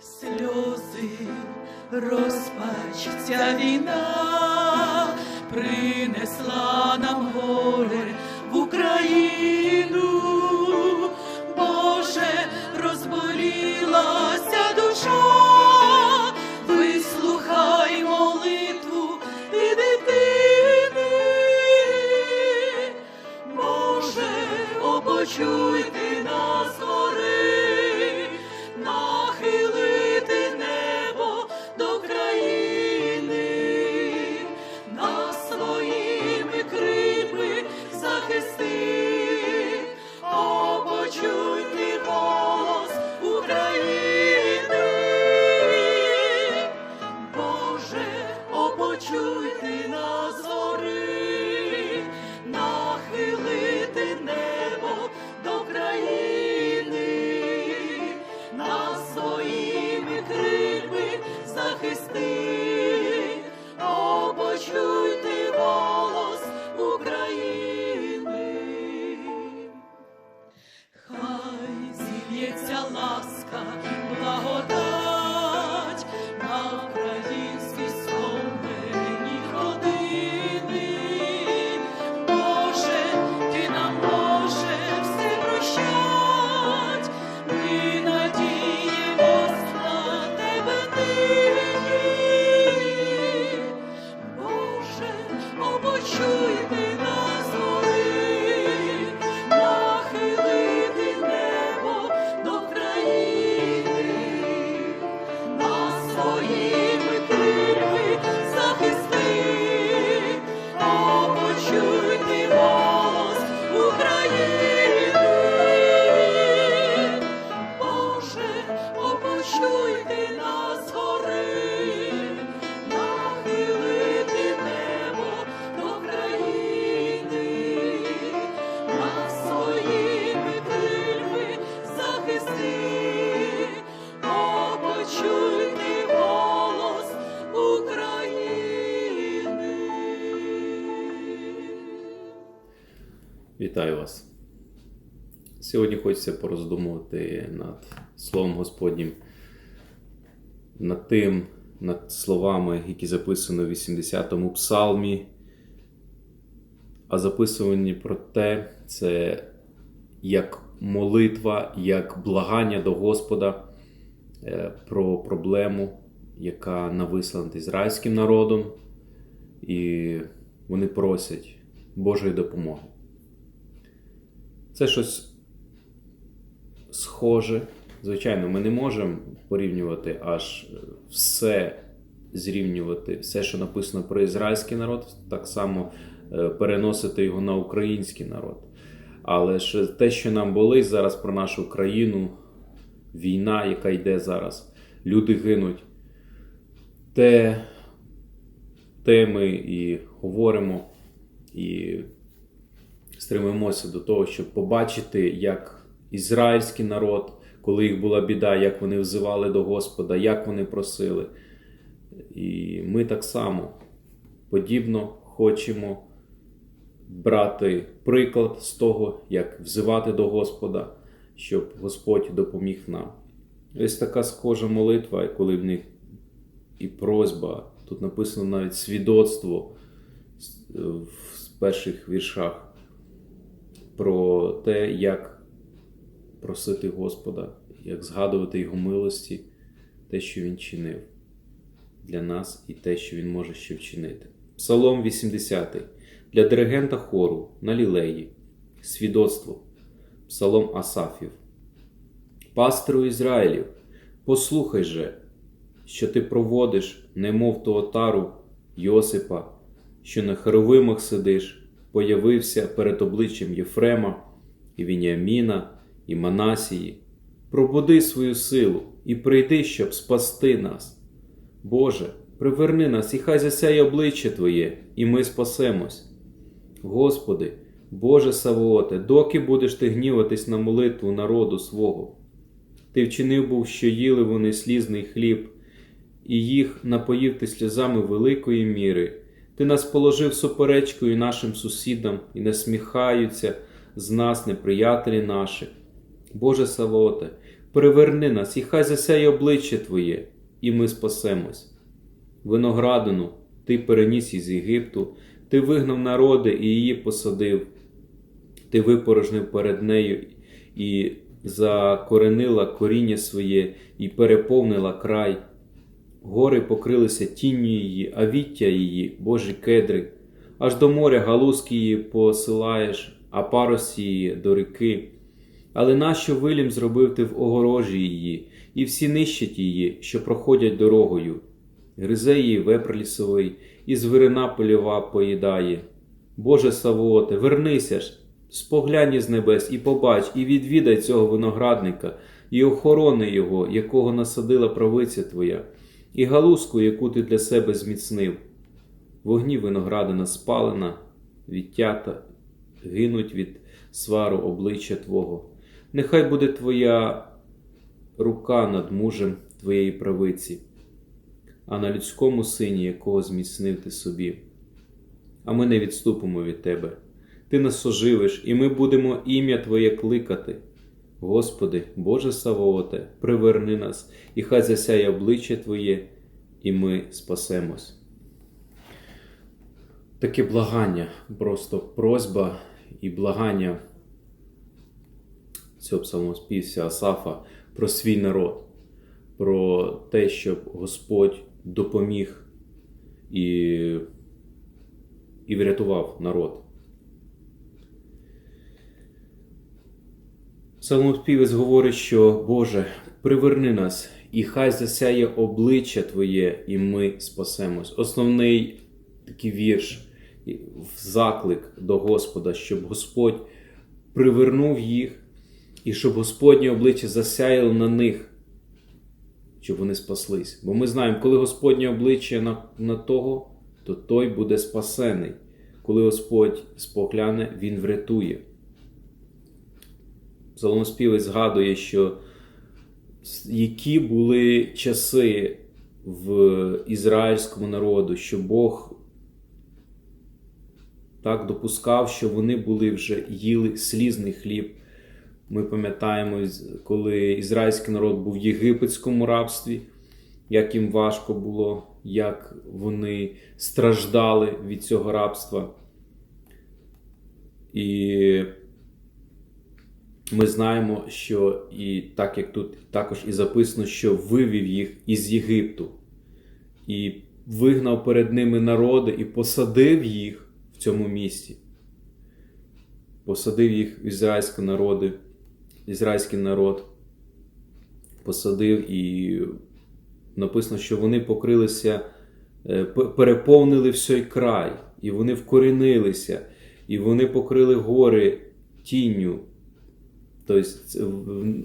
сльози, розпач, ця війна принесла нам горе в Україну, Вітаю вас. Сьогодні хочеться пороздумувати над Словом Господнім, над тим, над словами, які записані в 80-му псалмі. А записувані про те, це як молитва, як благання до Господа е, про проблему, яка нависла над ізраїльським народом, і вони просять Божої допомоги. Це щось схоже. Звичайно, ми не можемо порівнювати аж все зрівнювати, все, що написано про ізраїльський народ, так само е, переносити його на український народ. Але ж те, що нам болить зараз про нашу країну, війна, яка йде зараз, люди гинуть, те, те ми і говоримо, і стремимося до того, щоб побачити, як ізраїльський народ, коли їх була біда, як вони взивали до Господа, як вони просили. І ми так само подібно хочемо брати приклад з того, як взивати до Господа, щоб Господь допоміг нам. Ось така схожа молитва, коли в них і просьба, тут написано навіть свідоцтво в перших віршах про те, як просити Господа, як згадувати Його милості, те, що Він чинив для нас, і те, що Він може ще вчинити. Псалом 80 для диригента хору на лілеї, свідоцтво, Псалом Асафів. Пастиру Ізраїлів, послухай же, що ти проводиш, немов ту отару Йосипа, що на херовимах сидиш, появився перед обличчям Єфрема і Вініаміна і Манасії. Пробуди свою силу і прийди, щоб спасти нас. Боже, приверни нас, і хай засяє обличчя Твоє, і ми спасемось. Господи, Боже Савооте, доки будеш ти гніватись на молитву народу свого? Ти вчинив був, що їли вони слізний хліб, і їх напоїв ти сльозами великої міри. Ти нас положив суперечкою нашим сусідам, і насміхаються з нас неприятелі наші. Боже Савооте, приверни нас, і хай засяє обличчя Твоє, і ми спасемось. Виноградину ти переніс із Єгипту, ти вигнав народи і її посадив, ти випорожнив перед нею і закоренила коріння своє, і переповнила край. Гори покрилися тінню її, а віття її, божі кедри, аж до моря галузки її посилаєш, а парусі її до ріки. Але нащо вилім зробив ти в огорожі її, і всі нищать її, що проходять дорогою. Гризе її вепр лісовий, і звірина польова поїдає. Боже Савооте, вернися ж, споглянь із небес і побач, і відвідай цього виноградника, і охорони його, якого насадила правиця твоя, і галузку, яку ти для себе зміцнив. Вогні виноградина спалена, відтята, гинуть від свару обличчя Твого. Нехай буде Твоя рука над мужем Твоєї правиці, а на людському сині, якого зміцнив ти собі. А ми не відступимо від Тебе. Ти нас оживиш, і ми будемо ім'я Твоє кликати. Господи, Боже Савооте, приверни нас, і хай засяє обличчя Твоє, і ми спасемось. Таке благання, просто просьба і благання цього псалмоспівця Асафа про свій народ, про те, щоб Господь допоміг і, і врятував народ. Псалмоспівець говорить, що Боже, приверни нас, і хай засяє обличчя Твоє, і ми спасемось. Основний такий вірш, заклик до Господа, щоб Господь привернув їх, і щоб Господнє обличчя засяяло на них, щоб вони спаслись. Бо ми знаємо, коли Господнє обличчя на, на того, то той буде спасений. Коли Господь спогляне, Він врятує. Псалмоспівець згадує, що які були часи в ізраїльському народу, що Бог так допускав, що вони були вже їли слізний хліб. Ми пам'ятаємо, коли ізраїльський народ був в єгипетському рабстві, як їм важко було, як вони страждали від цього рабства. І ми знаємо, що і так як тут також і записано, що вивів їх із Єгипту і вигнав перед ними народи і посадив їх в цьому місті. Посадив їх в ізраїльські народи, ізраїльський народ, посадив і написано, що вони покрилися, е, переповнили всей край, і вони вкорінилися, і вони покрили гори тінню. Тобто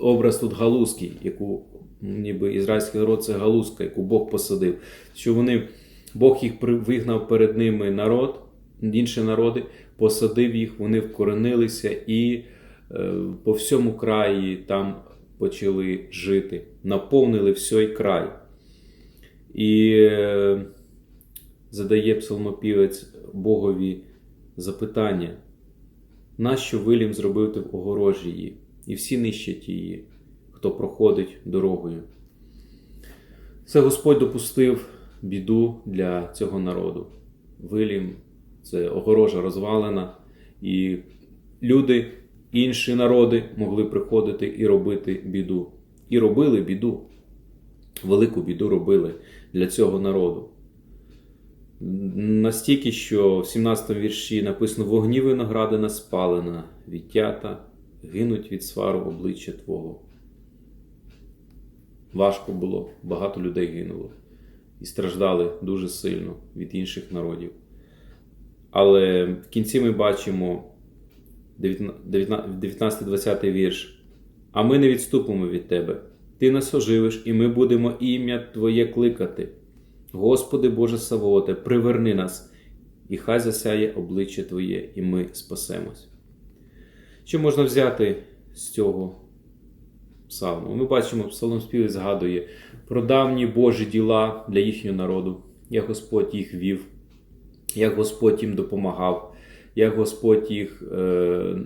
образ тут галузки, яку ніби ізраїльський народ це галузка, яку Бог посадив. Що вони, Бог їх вигнав перед ними народ, інші народи, посадив їх, вони вкоренилися і е, по всьому краї там почали жити, наповнили всей край. І е, задає псалмопівець Богові запитання. Нащо вилім зробив ти в огорожі її, і всі нищать її, хто проходить дорогою? Це Господь допустив біду для цього народу. Вилім це огорожа розвалена, і люди, інші народи могли приходити і робити біду. І робили біду. Велику біду робили для цього народу. Настільки, що в 17 вірші написано: вогні виноградина спалена, відтята, гинуть від свару обличчя Твого. Важко було, багато людей гинуло і страждали дуже сильно від інших народів. Але в кінці ми бачимо 19-20 вірш. А ми не відступимо від Тебе. Ти нас оживиш, і ми будемо ім'я Твоє кликати. Господи Боже Савооте, приверни нас, і хай засяє обличчя Твоє, і ми спасемось. Що можна взяти з цього псалму? Ми бачимо, псалом спів згадує про давні Божі діла для їхнього народу, як Господь їх вів, як Господь їм допомагав, як Господь їх е,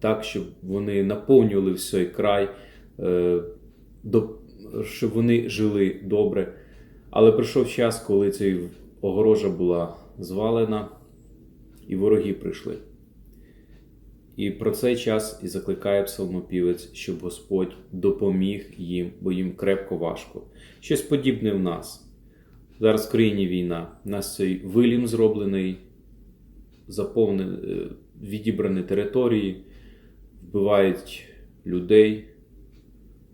так, щоб вони наповнювали всей край. Е, до, щоб вони жили добре. Але прийшов час, коли ця огорожа була звалена, і вороги прийшли. І про цей час і закликає псалмопівець, щоб Господь допоміг їм, бо їм крепко важко. Щось подібне в нас. Зараз в країні війна. У нас цей вилім зроблений, заповнений, відібрані території, вбивають людей,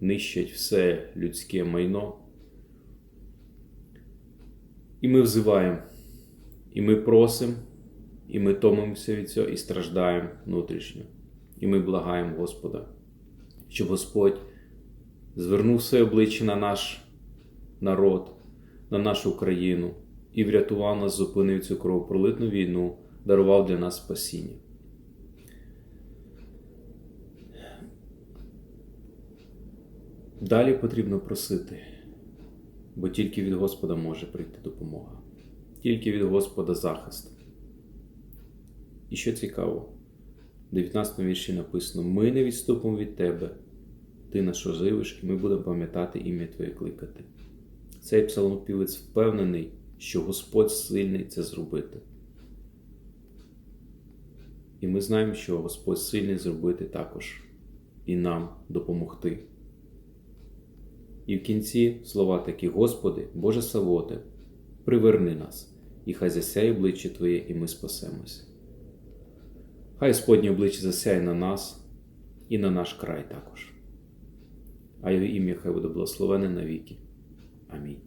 нищать все людське майно. І ми взиваємо, і ми просимо, і ми томимося від цього і страждаємо внутрішньо. І ми благаємо Господа, щоб Господь звернув своє обличчя на наш народ, на нашу країну і врятував нас, зупинив цю кровопролитну війну, дарував для нас спасіння. Далі потрібно просити, бо тільки від Господа може прийти допомога, тільки від Господа захист. І що цікаво, в 19 вірші написано: Ми не відступимо від Тебе, Ти нас оживиш, і ми будемо пам'ятати ім'я Твоє кликати. Цей псалмопівець впевнений, що Господь сильний це зробити. І ми знаємо, що Господь сильний зробити також і нам допомогти. І в кінці слова такі: Господи, Боже Савоте, приверни нас, і хай засяє обличчя Твоє, і ми спасемося. Хай Господнє обличчя засяє на нас і на наш край також. А його ім'я хай буде благословене навіки. Амінь.